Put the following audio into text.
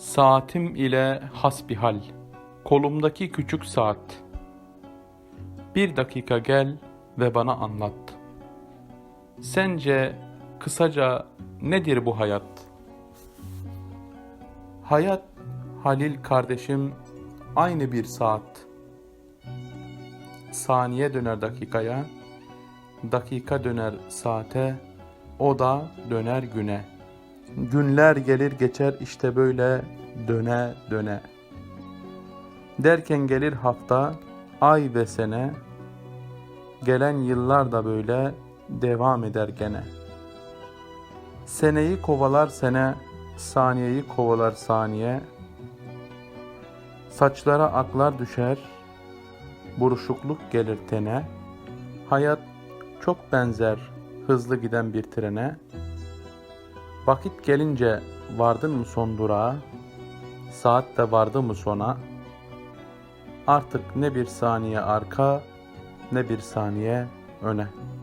Saatim ile hasbihal, kolumdaki küçük saat. Bir dakika gel ve bana anlat. Sence kısaca nedir bu hayat? Hayat, Halil kardeşim, aynı bir saat. Saniye döner dakikaya, dakika döner saate, o da döner güne. Günler gelir geçer işte böyle döne döne. Derken gelir hafta, ay ve sene. Gelen yıllar da böyle devam eder gene. Seneyi kovalar sene, saniyeyi kovalar saniye. Saçlara aklar düşer, buruşukluk gelir tene. Hayat çok benzer hızlı giden bir trene. Vakit gelince vardın mı son durağa? Saat de vardı mı sona? Artık ne bir saniye arka ne bir saniye öne.''